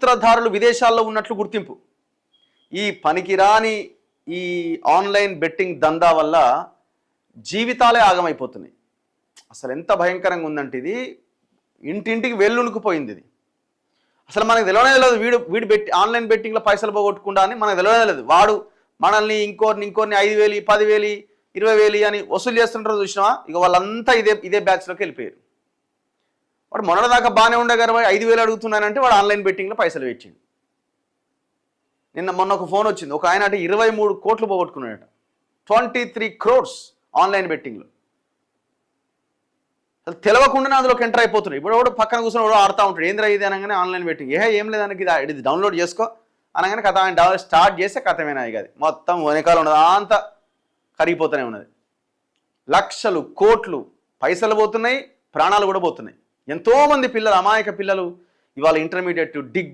సూత్రధారులు విదేశాల్లో ఉన్నట్లు గుర్తింపు. ఈ పనికిరాని ఈ ఆన్లైన్ బెట్టింగ్ దందా వల్ల జీవితాలే ఆగమైపోతున్నాయి. అసలు ఎంత భయంకరంగా ఉందంటే ఇది ఇంటింటికి వెల్లుణుకుపోయింది ఇది. అసలు మనకు తెలియనే తెలియదు వీడు వీడు బెట్టి ఆన్లైన్ బెట్టింగ్లో పైసలు పోగొట్టుకుండా అని మనకు తెలియనే తెలియదు. వాడు మనల్ని ఇంకోరిని ఇంకోరిని ఐదు వేలు పదివేలు ఇరవై వేలు అని వసూలు చేస్తుంటారో చూసినా ఇక వాళ్ళంతా ఇదే ఇదే బ్యాచ్లోకి వెళ్ళిపోయారు. వాడు మొన్నటిదాకా బాగానే ఉండే గారు ఐదు వేలు అడుగుతున్నానంటే వాడు ఆన్లైన్ బెట్టింగ్లో పైసలు పెట్టిండు నిన్న మొన్న ఒక ఫోన్ వచ్చింది ఒక ఆయన అంటే ఇరవై మూడు కోట్లు పోగొట్టుకున్నాడట. ట్వంటీ త్రీ క్రోర్స్ ఆన్లైన్ బెట్టింగ్లో. అసలు తెలవకుండానే అందులోకి ఎంటర్ అయిపోతున్నాయి. ఇప్పుడు కూడా పక్కన కూర్చొని కూడా ఆడుతూ ఉంటాడు ఏంద్రా ఇది అనగానే ఆన్లైన్ బెట్టింగ్. ఏ ఏం లేదానికి ఇది ఇది డౌన్లోడ్ చేసుకో అనగానే కథ ఆయన డౌన్లోడ్ స్టార్ట్ చేస్తే కథమేనా ఇక అది. మొత్తం వెనకాల ఉన్నది అంతా కరిగిపోతూనే ఉన్నది. లక్షలు కోట్లు పైసలు పోతున్నాయి ప్రాణాలు కూడా పోతున్నాయి. ఎంతోమంది పిల్లలు అమాయక పిల్లలు ఇవాళ ఇంటర్మీడియట్ డిగ్రీ